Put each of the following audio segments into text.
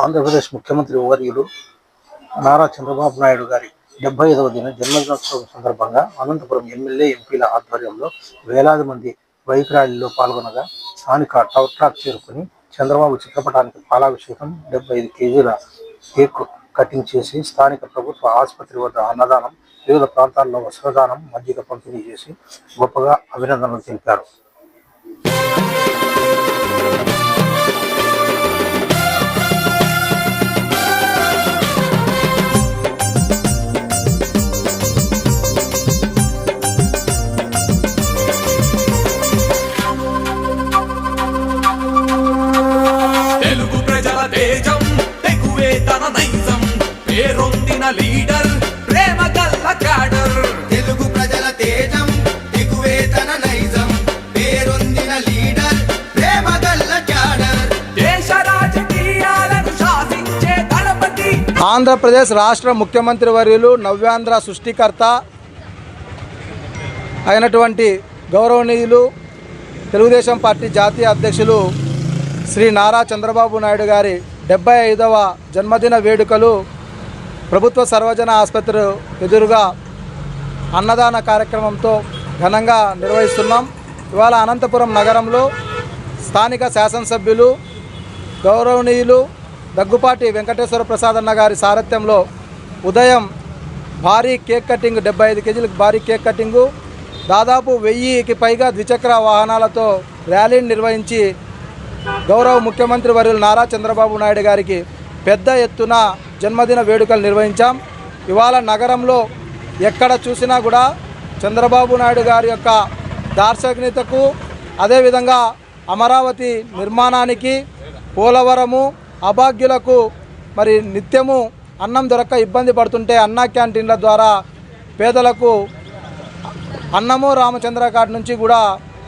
ఆంధ్రప్రదేశ్ ముఖ్యమంత్రి వర్యులు నారా చంద్రబాబు నాయుడు గారి డెబ్బై ఐదవ దిన జన్మదినోత్సవం సందర్భంగా అనంతపురం ఎమ్మెల్యే ఎంపీల ఆధ్వర్యంలో వేలాది మంది బైక్ ర్యాలీలో పాల్గొనగా స్థానిక టౌర్ ట్రాక్ చేరుకుని చంద్రబాబు చిత్రపటానికి పాలాభిషేకం డెబ్బై ఐదు కేజీల కేక్ కటింగ్ చేసి స్థానిక ప్రభుత్వ ఆసుపత్రి వద్ద అన్నదానం వివిధ ప్రాంతాల్లో వస్త్రదానం మజ్జిగ పంపిణీ చేసి గొప్పగా అభినందనలు తెలిపారు. లీడర్ ప్రేమ గల్ల క్యాడర్. తెలుగు ప్రజల తేజం దిగువేతన నైజం. పేరొందిన లీడర్ ప్రేమ గల్ల క్యాడర్. దేశ రాజకీయాలను శాసించే దళపతి. ఆంధ్రప్రదేశ్ రాష్ట్ర ముఖ్యమంత్రి వర్యులు నవ్యాంధ్ర సృష్టికర్త అయినటువంటి గౌరవనీయులు తెలుగుదేశం పార్టీ జాతీయ అధ్యక్షులు శ్రీ నారా చంద్రబాబు నాయుడు గారి డెబ్బై ఐదవ జన్మదిన వేడుకలు ప్రభుత్వ సర్వజన ఆసుపత్రి ఎదురుగా అన్నదాన కార్యక్రమంతో ఘనంగా నిర్వహిస్తున్నాం. ఇవాళ అనంతపురం నగరంలో స్థానిక శాసనసభ్యులు గౌరవనీయులు దగ్గుపాటి వెంకటేశ్వర ప్రసాద్ అన్న గారి సారథ్యంలో ఉదయం భారీ కేక్ కటింగ్ డెబ్బై ఐదు కేజీలకు భారీ కేక్ కటింగు దాదాపు వెయ్యికి పైగా ద్విచక్ర వాహనాలతో ర్యాలీని నిర్వహించి గౌరవ ముఖ్యమంత్రి వర్యులు నారా చంద్రబాబు నాయుడు గారికి పెద్ద ఎత్తున జన్మదిన వేడుకలు నిర్వహించాం. ఇవాళ నగరంలో ఎక్కడ చూసినా కూడా చంద్రబాబు నాయుడు గారి యొక్క దార్శనికతకు అదేవిధంగా అమరావతి నిర్మాణానికి పోలవరము అభాగ్యులకు మరి నిత్యము అన్నం దొరక్క ఇబ్బంది పడుతుంటే అన్నా క్యాంటీన్ల ద్వారా పేదలకు అన్నము రామచంద్ర కార్డు నుంచి కూడా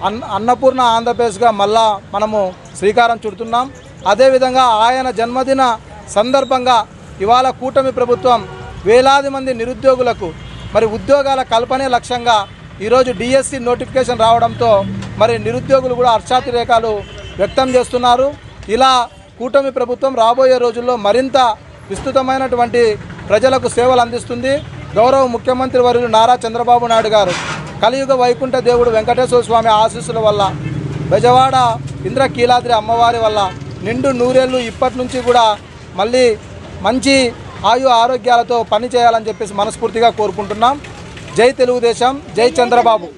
అన్న అన్నపూర్ణ ఆంధ్రప్రదేశ్గా మళ్ళా మనము శ్రీకారం చుడుతున్నాం. అదేవిధంగా ఆయన జన్మదిన సందర్భంగా ఇవాళ కూటమి ప్రభుత్వం వేలాది మంది నిరుద్యోగులకు మరి ఉద్యోగాల కల్పనే లక్ష్యంగా ఈరోజు డిఎస్సి నోటిఫికేషన్ రావడంతో మరి నిరుద్యోగులు కూడా హర్షాతిరేకాలు వ్యక్తం చేస్తున్నారు. ఇలా కూటమి ప్రభుత్వం రాబోయే రోజుల్లో మరింత విస్తృతమైనటువంటి ప్రజలకు సేవలు అందిస్తుంది. గౌరవ ముఖ్యమంత్రి వర్యులు నారా చంద్రబాబు నాయుడు గారు కలియుగ వైకుంఠ దేవుడు వెంకటేశ్వర స్వామి ఆశీస్సుల వల్ల బెజవాడ ఇంద్రకీలాద్రి అమ్మవారి వల్ల నిండు నూరేళ్ళు ఇప్పటి నుంచి కూడా మళ్ళీ మంచి ఆయు ఆరోగ్యాలతో పని చేయాలని చెప్పేసి మనస్ఫూర్తిగా కోరుకుంటున్నాం. జై తెలుగుదేశం జై చంద్రబాబు.